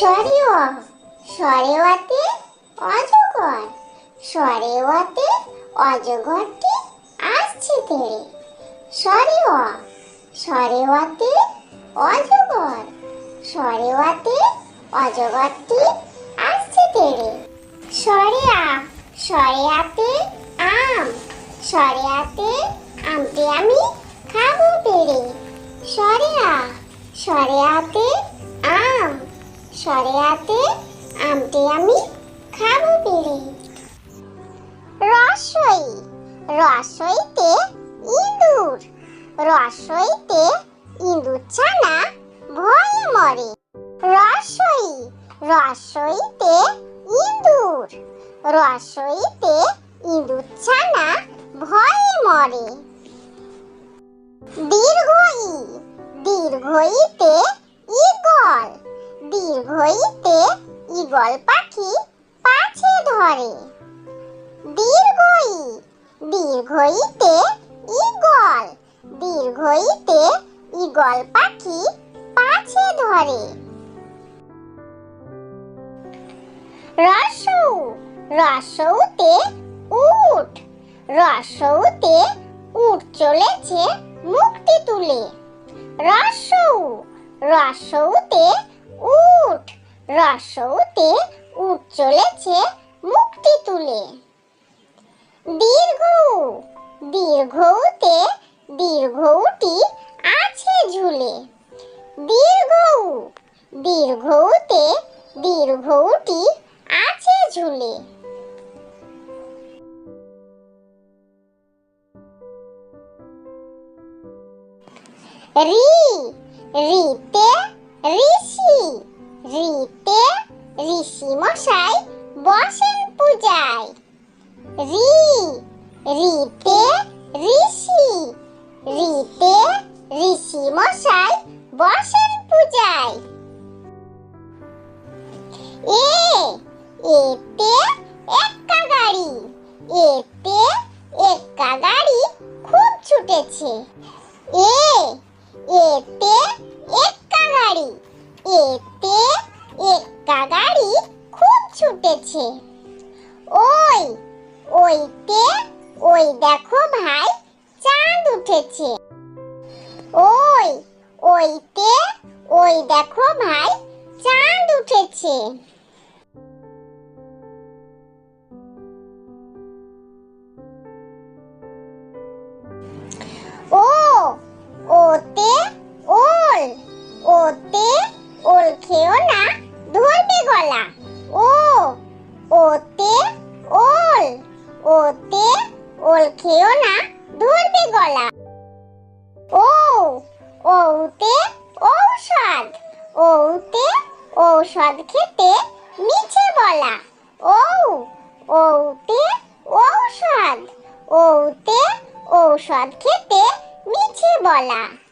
সরেওয়া। সরেওয়াতে অজগর। সরেওয়াতে অজগরটি আসছে তেড়ে। সরেওয়া। সরেওয়াতে অজগর। সরেওয়াতে অজগরটি আসছে তেড়ে। সরেয়া। সরেয়াতে আম। সরেয়াতে আমটি আমি খাব পেড়ে সরেয়া। সরেয়াতে আম। সরেয়াতে আমটি আমি খাব পেড়ে রসই, রসইতে ইঁদুর রসইতে ইঁদুর ছানা ভয়ে মরে। রসই, রসইতে ইঁদুর রসইতে ইঁদুর ছানা ভয়ে মরে। দীর্ঘই, দীর্ঘইতে ঈগল পাখি পাছে ধরে। দীর্ঘই, দীর্ঘইতে ঈগল দীর্ঘইতে ঈগল পাখি পাছে ধরে। রসৌ রসৌতে উট রসৌতে উট চলেছে মুক্তি তুলে। রসৌ রসৌতে উট রসৌতে উট চলেছে মুক্তি তুলে। দীর্ঘ, দীর্ঘতে দীর্ঘটি আছে ঝুলে। দীর্ঘ, দীর্ঘতে দীর্ঘটি আছে ঝুলে। রি, রিতে ঋষি, রিতে মশাই বসেন পূজায়। রি, রিতে ঋষি রিতে ঋষি মশাই বসেন পূজায়। এ, এতে এক্কা গাড়ি, এতে এক্কা গাড়ি খুব ছুটেছে। এ, এতে এক্কা গাড়ি, এতে ছুটেছে ওই, ওইতে, ওই দেখো ভাই, চাঁদ উঠেছে। ওই, ওইতে, ওই দেখো ভাই, চাঁদ উঠেছে। খেও না, ধরবে গলা। ও, ওতে ঔষধ ওতে ঔষধ খেতে নিচে বলা। ও, ওতে ঔষধ ওতে ঔষধ খেতে নিচে বলা।